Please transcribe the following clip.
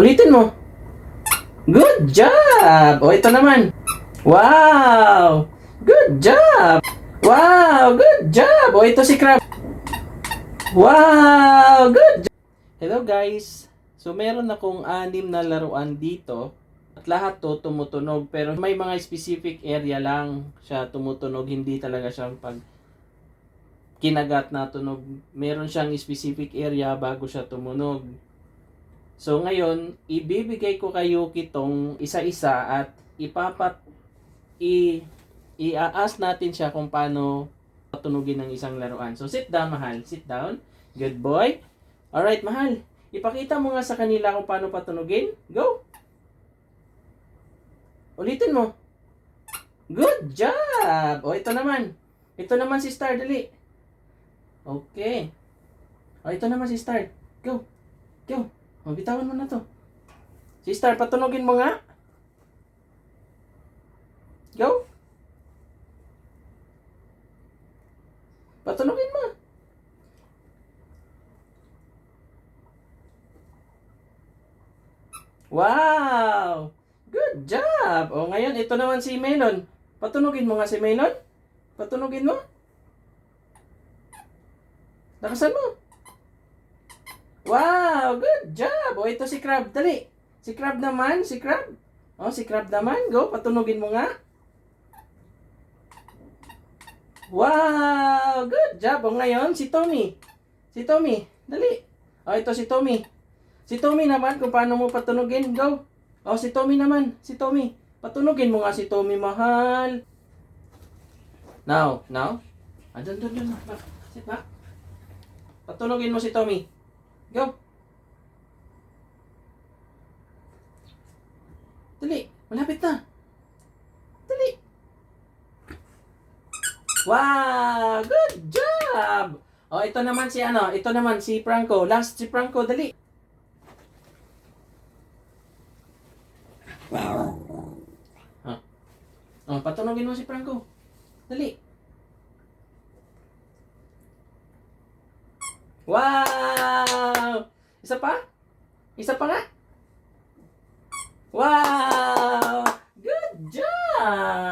Ulitin mo. Good job! O, ito naman. Wow! Good job! Wow! Good job! O, ito si Crab. Wow! Good job! Hello guys! So, meron akong anim na laruan dito. At lahat to tumutunog. Pero may mga specific area lang siya tumutunog. Hindi talaga siyang pag kinagat na tunog. Meron siyang specific area bago siya tumunog. So ngayon, ibibigay ko kayo kitong isa-isa at ipapat i i-aas natin siya kung paano patunugin ng isang laruan. So sit down, mahal. Sit down. Good boy. Alright, mahal. Ipakita mo nga sa kanila kung paano patunugin. Go. Ulitin mo. Good job. O, ito naman. Ito naman si Star, dali. Okay. O, ito naman si Star. Go. O, bitawan mo na to. Si Star, patunogin mo nga. Go. Patunogin mo. Wow! Good job! O ngayon, ito naman si Melon. Patunogin mo nga si Melon. Patunogin mo. Lakasan mo. Wow! Good job! O ito si Crab. Dali. Si Crab naman. Si Crab. O, si Crab naman. Go, patunogin mo nga. Wow! Good job! O ngayon, si Tommy. Si Tommy. Dali. O, ito si Tommy. Si Tommy naman, kung paano mo patunogin. Go. O, si Tommy naman. Si Tommy. Patunogin mo nga si Tommy, mahal. Now, now. Ah, dun, dun. Sit back. Patunogin mo si Tommy. Go. Dali. Malapit na. Dali. Wow! Good job! O, ito naman si ano, ito naman si Franco. Last si Franco, dali. Ha? Oh, patunogin mo si Franco. Dali. Wow! Isa pa? Isa pa nga? Wow! Yeah.